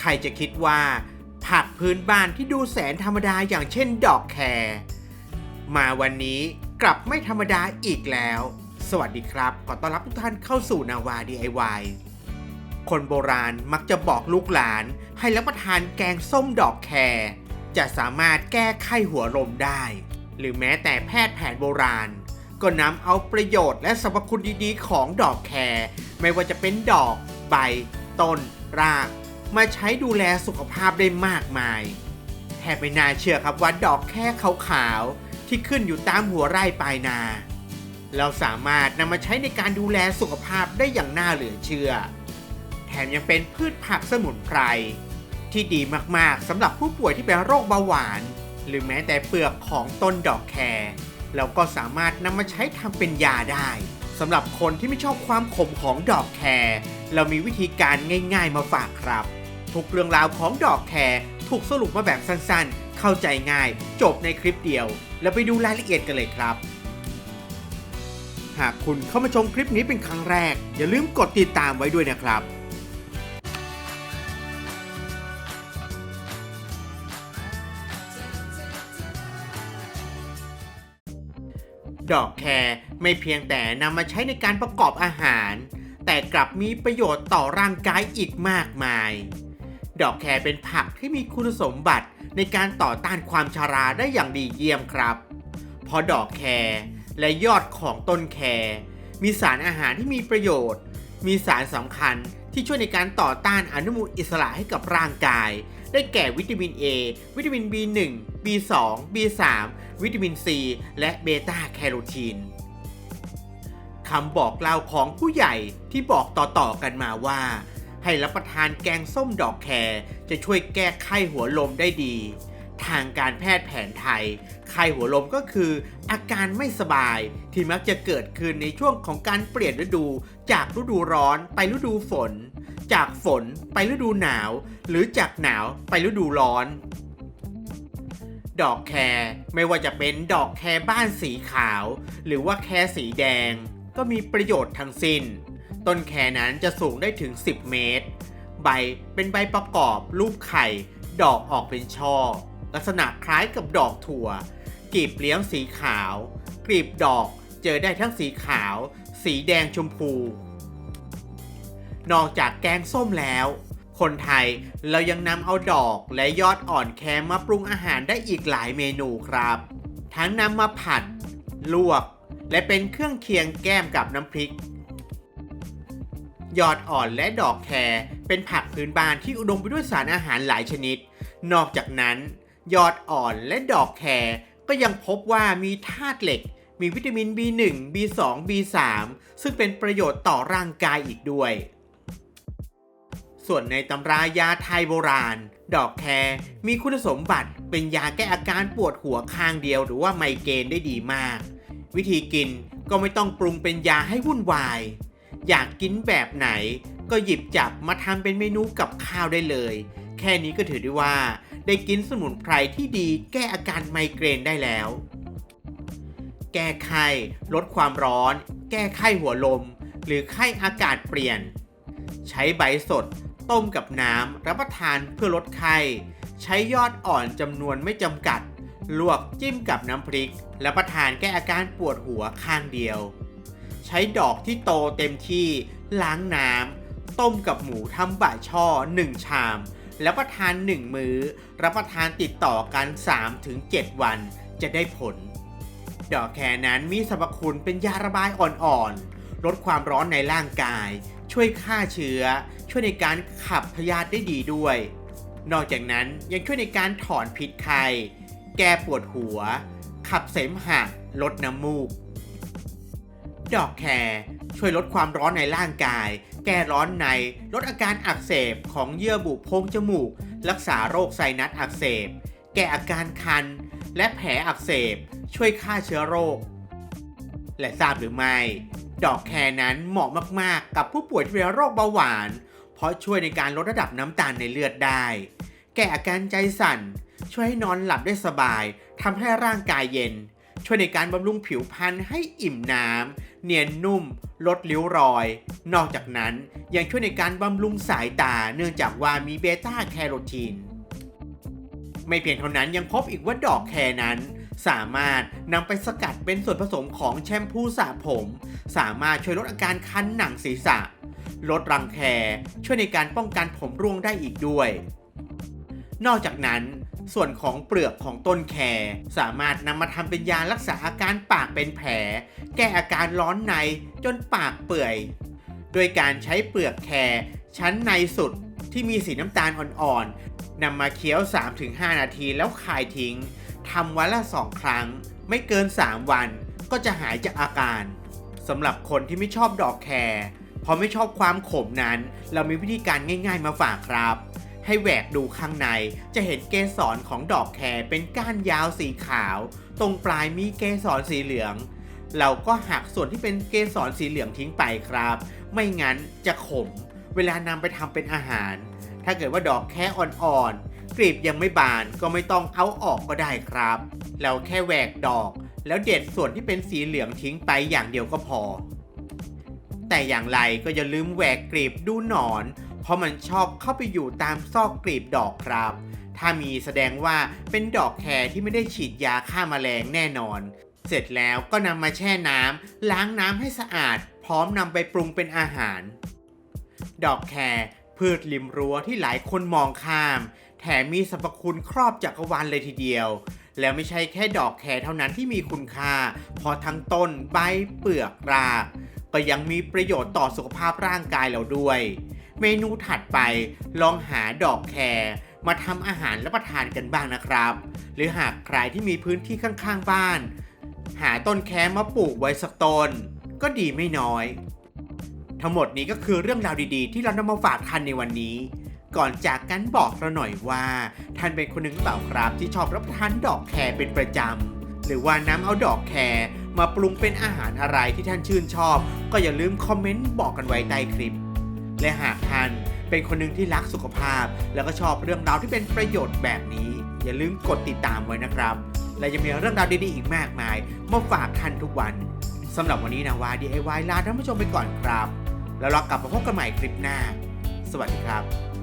ใครจะคิดว่า ผักพื้นบ้านที่ดูแสนธรรมดาอย่างเช่นดอกแครมาวันนี้กลับไม่ธรรมดาอีกแล้ว สวัสดีครับ ขอต้อนรับทุกท่านเข้าสู่นาวา DIY คนโบราณมักจะบอกลูกหลาน ให้รับประทานแกงส้มดอกแครจะสามารถแก้ไข้หัวลมได้ หรือแม้แต่แพทย์แผนโบราณ ก็นำเอาประโยชน์และสรรพคุณดีๆ ของดอกแครไม่ว่าจะเป็นดอก ใบ ต้น ราก มาใช้ดูแลสุขภาพได้มากมายแทบไม่น่าเชื่อครับว่าดอกแค่ขาวๆที่ขึ้นอยู่ตามหัวไร่ปลายนา เราสามารถนำมาใช้ในการดูแลสุขภาพได้อย่างน่าเหลือเชื่อ แถมยังเป็นพืชผักสมุนไพรที่ดีมากๆสำหรับผู้ป่วยที่เป็นโรคเบาหวาน หรือแม้แต่เปลือกของต้นดอกแครเราก็สามารถนำมาใช้ทำเป็นยาได้สำหรับคนที่ไม่ชอบความขมของดอกแครเรามีวิธีการง่าย ๆ มาฝากครับ ทุกเรื่องราวของดอกแคร์ถูกสรุปมาแบบสั้นๆ เข้าใจง่าย จบในคลิปเดียว แล้วไปดูรายละเอียดกันเลยครับ หากคุณเข้ามาชมคลิปนี้เป็นครั้งแรก อย่าลืมกดติดตามไว้ด้วยนะครับดอกแคร์ไม่เพียงแต่นำมาใช้ในการประกอบอาหาร แต่กลับมีประโยชน์ต่อร่างกายอีกมากมาย ดอกแครเป็นผักที่มีคุณสมบัติในการต่อต้านความชาราได้อย่างดีเยี่ยมครับ เพราะดอกแครและยอดของต้นแครมีสารอาหารที่มีประโยชน์ มีสารสำคัญที่ช่วยในการต่อต้านอนุมูลอิสระให้กับร่างกาย ได้แก่วิตามิน A วิตามิน B1 B2 B3 วิตามิน C และเบต้าแคโรทีนคำบอกเล่าของผู้ใหญ่ที่บอกต่อๆกันมาว่า ให้รับประทานแกงส้มดอกแครจะช่วยแก้ไข้หัวลมได้ดี ทางการแพทย์แผนไทย ไข้หัวลมก็คือ อาการไม่สบายที่มักจะเกิดขึ้นในช่วงของการเปลี่ยนฤดู จากฤดูร้อนไปฤดูฝน จากฝนไปฤดูหนาว หรือจากหนาวไปฤดูร้อนดอกแคร์ไม่ว่าจะเป็นดอกแคร์บ้านสีขาว หรือว่าแคร์สีแดง ก็มีประโยชน์ทั้งสิ้น ต้นแครนั้นจะสูงได้ถึง 10 เมตร ใบเป็นใบประกอบรูปไข่ ดอกออกเป็นช่อ ลักษณะคล้ายกับดอกถั่วกลีบเลี้ยงสีขาว กลีบดอกเจอได้ทั้งสีขาว สีแดงชมพู นอกจากแกงส้มแล้ว คนไทยเรายังนำเอาดอกและยอดอ่อนแครมาปรุงอาหารได้อีกหลายเมนูครับ ทั้งนำมาผัด ลวก และเป็นเครื่องเคียงแก้มกับน้ำพริก ยอดอ่อนและดอกแครเป็นผักพื้นบ้านที่อุดมไปด้วยสารอาหารหลายชนิด นอกจากนั้น ยอดอ่อนและดอกแครก็ยังพบว่ามีธาตุเหล็ก มีวิตามิน B1 B2 B3 ซึ่งเป็นประโยชน์ต่อร่างกายอีกด้วย ส่วนในตำรายาไทยโบราณ ดอกแครมีคุณสมบัติเป็นยาแก้อาการปวดหัวข้างเดียวหรือว่าไมเกรนได้ดีมาก วิธีกินก็ไม่ต้องปรุงเป็นยาให้วุ่นวาย อยากกินแบบไหน ก็หยิบจับมาทำเป็นเมนูกับข้าวได้เลย แค่นี้ก็ถือได้ว่า ได้กินสมุนไพรที่ดีแก้อาการไมเกรนได้แล้ว แก้ไข้ ลดความร้อน แก้ไข้หัวลม หรือไข้อากาศเปลี่ยน ใช้ใบสด ต้มกับน้ำรับประทานเพื่อลดไข้ ใช้ยอดอ่อนจำนวนไม่จำกัด ลวกจิ้มกับน้ำพริกรับประทานแก้อาการปวดหัวข้างเดียว ช้ดอกที่โตเต็มที่ล้างน้ำต้มกับหมูทำบะช่อ 1 ชาม แล้วประทาน 1 มื้อ รับประทานติดต่อกัน 3-7 วันจะได้ผล ดอกแคนั้นมีสรรพคุณเป็นยาระบายอ่อนๆ ลดความร้อนในร่างกาย ช่วยฆ่าเชื้อ ช่วยในการขับพยาธิได้ดีด้วย นอกจากนั้นยังช่วยในการถอนพิษไข้แก้ปวดหัว ขับเสมหะลดน้ำมูก ดอกแคร์ช่วยลดความร้อนในร่างกาย แก้ร้อนใน ลดอาการอักเสบของเยื่อบุโพรงจมูก รักษาโรคไซนัสอักเสบ แก้อาการคัน และแผลอักเสบ ช่วยฆ่าเชื้อโรค และทราบหรือไม่ ดอกแคร์นั้นเหมาะมากๆ กับผู้ป่วยที่เป็นโรคเบาหวาน เพราะช่วยในการลดระดับน้ำตาลในเลือดได้ แก้อาการใจสั่น ช่วยให้นอนหลับได้สบายทำให้ร่างกายเย็น ช่วยในการบำรุงผิวพรรณให้อิ่มน้ำเนียนนุ่ม ลดริ้วรอย นอกจากนั้นยังช่วยในการบำรุงสายตาเนื่องจากว่ามีเบต้าแคโรทีน ไม่เพียงเท่านั้นยังพบอีกว่าดอกแครนั้น สามารถนำไปสกัดเป็นส่วนผสมของแชมพูสระผม สามารถช่วยลดอาการคันหนังศีรษะ ลดรังแคช่วยในการป้องกันผมร่วงได้อีกด้วย นอกจากนั้น ส่วนของเปลือกของต้นแครสามารถนำมาทำเป็นยารักษาอาการปากเป็นแผล แก้อาการร้อนในจนปากเปื่อยโดยการใช้เปลือกแครชั้นในสุดที่มีสีน้ำตาลอ่อนๆนำมาเคี้ยว 3-5 นาทีแล้วคายทิ้งทำวันละ 2 ครั้ง ไม่เกิน 3 วันก็จะหายจากอาการสำหรับคนที่ไม่ชอบดอกแครเพราะไม่ชอบความขมนั้น เรามีวิธีการง่าย ๆ มาฝากครับ ให้แหวกดูข้างในจะเห็นเกสรของดอกแครเป็นก้านยาวสีขาว ตรงปลายมีเกสรสีเหลือง เราก็หักส่วนที่เป็นเกสรสีเหลืองทิ้งไปครับ ไม่งั้นจะขม เวลานำไปทำเป็นอาหาร ถ้าเกิดว่าดอกแคอ่อนๆกลีบยังไม่บานก็ไม่ต้องเอาออกก็ได้ครับ เราแค่แหวกดอก แล้วเด็ดส่วนที่เป็นสีเหลืองทิ้งไปอย่างเดียวก็พอแต่อย่างไรก็อย่าลืมแหวกกลีบดูหนอน เพราะมันชอบเข้าไปอยู่ตามซอกกลีบดอกครับ ถ้ามีแสดงว่าเป็นดอกแครที่ไม่ได้ฉีดยาฆ่ามาแมลงแน่นอน เสร็จแล้วก็นำมาแช่น้ำล้างน้ำให้สะอาด พร้อมนำไปปรุงเป็นอาหาร ดอกแครพืชริมรั้วที่หลายคนมองข้าม แถมมีสรรพคุณครอบจักรวาลเลยทีเดียวแล้วไม่ใช่แค่ดอกแครเท่านั้นที่มีคุณค่า เพอทั้งต้นใบเปลือกรากก็ยังมีประโยชน์ต่อสุขภาพร่างกายเราด้วย เมนูถัดไปลองหาดอกแครมาทำอาหารรับประทานกันบ้างนะครับ หรือหากใครที่มีพื้นที่ข้างๆบ้าน หาต้นแครมาปลูกไว้สักต้น ก็ดีไม่น้อย ทั้งหมดนี้ก็คือเรื่องราวดีๆ ที่เรานำมาฝากท่านในวันนี้ก่อนจากกันบอกเราหน่อยว่า ท่านเป็นคนหนึ่งเปล่าครับที่ชอบรับประทานดอกแครเป็นประจำ หรือว่าน้ำเอาดอกแครมาปรุงเป็นอาหารอะไรที่ท่านชื่นชอบ ก็อย่าลืมคอมเมนต์บอกกันไว้ใต้คลิป และหากท่านเป็นคนหนึ่งที่รักสุขภาพ แล้วก็ชอบเรื่องราวที่เป็นประโยชน์แบบนี้ อย่าลืมกดติดตามไว้นะครับ และยังมีเรื่องราวดีๆอีกมากมายมาฝากท่านทุกวันสำหรับวันนี้นะว่า DIY ลาท่านผู้ชมไปก่อนครับ แล้วเรากลับมาพบกันใหม่คลิปหน้า สวัสดีครับ